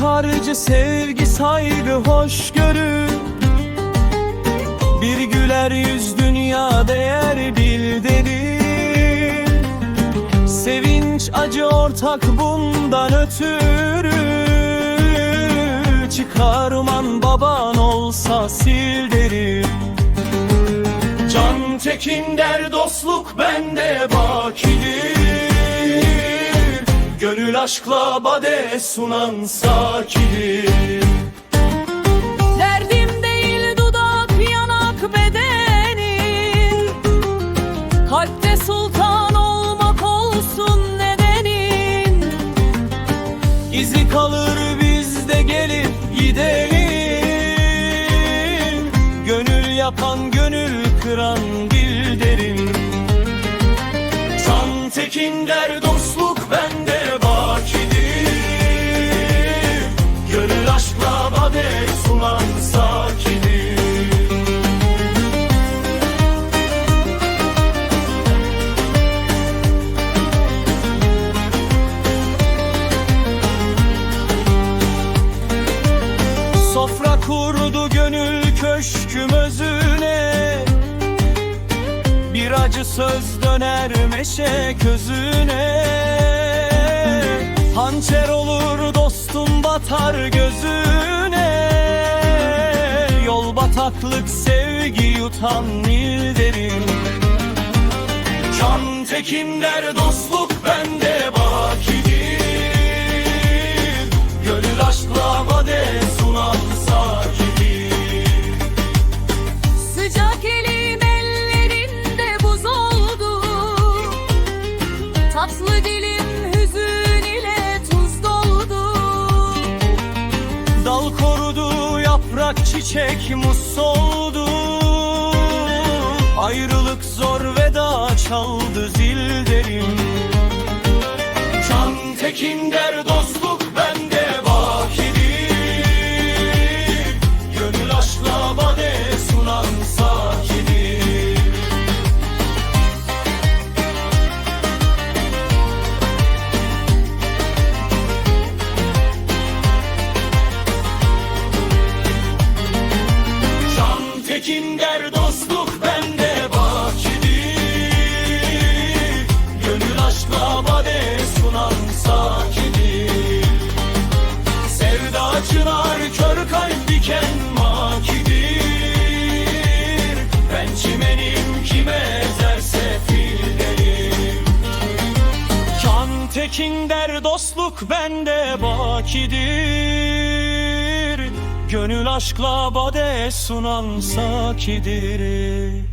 harcı sevgi saygı hoşgörü. Bir güler yüz dünya değer bildirir Sevinç acı ortak bundan ötürü. Çıkarman baban olsa sil derim Can Tekin der dostluk bende bakidir Gönül aşkla bade sunan sakidir Derdim değil dudak yanak bedenin Kalpte sultan olmak olsun nedenin İzi kalır bizde gelip gidelim. Gönül yakan gönül kıran bil derim Can Tekin kurdu gönül köşküm özüne. Bir acı söz döner meşe közüne Hançer olur dostum batar gözüne. Yol bataklık sevgi yutan nil derim Can Tekin der dostluk bende Dal korudu yaprak çiçek mus Ayrılık zor veda çaldı zil derim. Can Tekin der çınar kör kalp diken makidir. Ben çimenim kime ezerse fil derim. Tekin der dostluk bende bakidir. Gönül aşkla bade sunan sakidir